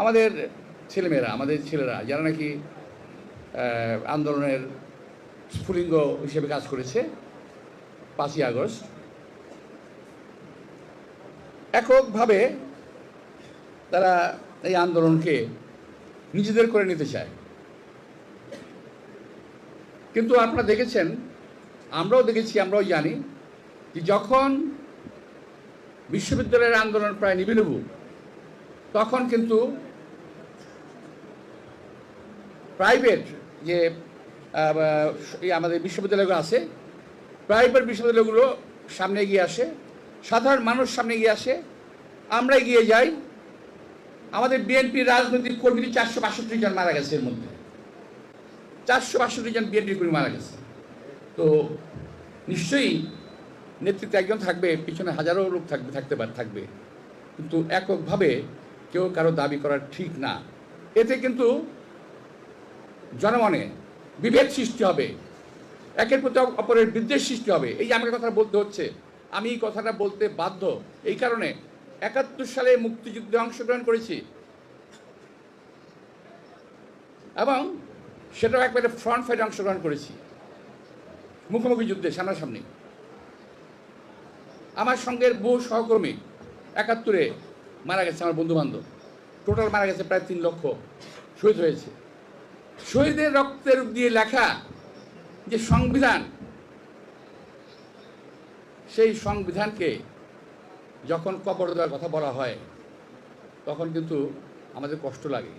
আমাদের ছেলেমেয়েরা, আমাদের ছেলেরা, যারা নাকি আন্দোলনের স্ফুলিঙ্গ হিসেবে কাজ করেছে, পাঁচই আগস্ট। এককভাবে তারা এই আন্দোলনকে নিজেদের করে নিতে চায়। কিন্তু আপনারা দেখেছেন, আমরাও দেখেছি, আমরাও জানি যে যখন বিশ্ববিদ্যালয়ের আন্দোলন প্রায় নিবিলবু তখন কিন্তু প্রাইভেট যে আমাদের বিশ্ববিদ্যালয়গুলো আছে প্রাইভেট বিশ্ববিদ্যালয়গুলো সামনে এগিয়ে আসে, সাধারণ মানুষ সামনে এগিয়ে আসে, আমরা এগিয়ে যাই, আমাদের বিএনপির রাজনৈতিক কর্মী চারশো বাষট্টি জন মারা গেছে এর মধ্যে। চারশো বাষট্টি জন বিএনপি কর্মী মারা গেছে। তো নিশ্চয়ই নেতৃত্বে একজন থাকবে, পিছনে হাজারো লোক থাকবে, থাকতে পারে, থাকবে। কিন্তু এককভাবে কেউ কারও দাবি করা ঠিক না। এতে কিন্তু জনমনে বিভেদ সৃষ্টি হবে, একের প্রতি অপরের বিদ্বেষ সৃষ্টি হবে। এই যে আমাকে কথা বলতে হচ্ছে, আমি এই কথাটা বলতে বাধ্য। এই কারণে একাত্তর সালে মুক্তিযুদ্ধে অংশগ্রহণ করেছি। এবং সেটাও একবারে ফ্রন্ট ফাইটে অংশগ্রহণ করেছি। মুখোমুখি যুদ্ধে, সামনাসামনি। আমার সঙ্গের বহু সহকর্মী একাত্তরে মারা গেছে, আমার বন্ধু বান্ধব টোটাল মারা গেছে প্রায় তিন লক্ষ শহীদ হয়েছে। শহীদের রক্তের দিয়ে লেখা যে সংবিধান, সেই সংবিধানকে যখন কবর দেওয়ার কথা বলা হয়, তখন কিন্তু আমাদের কষ্ট লাগে।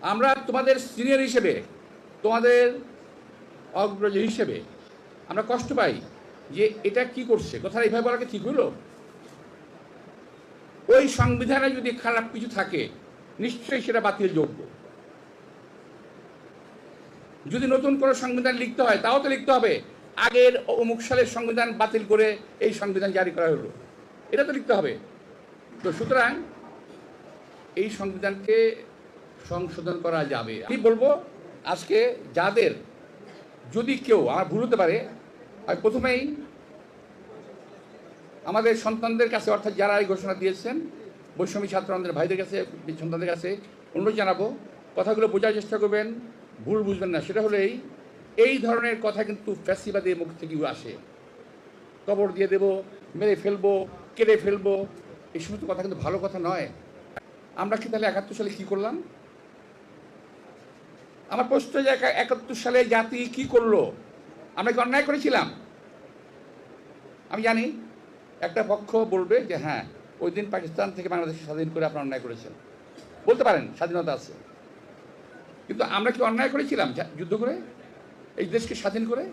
আমরা তোমাদের সিনিয়র হিসেবে, তোমাদের অগ্রজ হিসেবে আমরা কষ্ট পাই যে এটা কি করছে। কথা এইভাবে বলাকে ঠিক হলো? ওই সংবিধানে যদি খারাপ কিছু থাকে, নিশ্চয়ই সেটা বাতিল যোগ্য। যদি নতুন করে সংবিধান লিখতে হয়, তাও তো লিখতে হবে। আগের অমুক সালের সংবিধান বাতিল করে এই সংবিধান জারি করা হলো। এটা তো লিখতে হবে। তো সুতরাং এই সংবিধানকে সংশোধন করা যাবে। আমি বলব, আজকে যাদের যদি কেউ, আমার ভুল হতে পারে, আমি প্রথমেই আমাদের সন্তানদের কাছে, অর্থাৎ যারা এই ঘোষণা দিয়েছেন, বৈষম্য ছাত্র আমাদের ভাইদের কাছে সন্তানদের কাছে অনুরোধ জানাব। কথাগুলো বোঝার চেষ্টা করবেন। ভুল বুঝবেন না, সেটা হলেই এই এই ধরনের কথা কিন্তু ফ্যাসিবাদের মুখ থেকে আসে। কবর দিয়ে দেবো, মেরে ফেলব কেটে ফেলব, এই সমস্ত কথা কিন্তু ভালো কথা নয়। আমরা কি তাহলে একাত্তর সালে কী করলাম? আমার প্রশ্ন যে একা- একাত্তর সালে জাতি কি করল? আমরা কি অন্যায় করেছিলাম? আমি জানি, একটা পক্ষ বলবে যে হ্যাঁ ওই দিন পাকিস্তান থেকে বাংলাদেশ স্বাধীন করে আপনারা অন্যায় করেছেন। বলতে পারেন, স্বাধীনতা আছে। কিন্তু আমরা কি অন্যায় করেছিলাম যুদ্ধ করে? এই দেশকে স্বাধীন করে?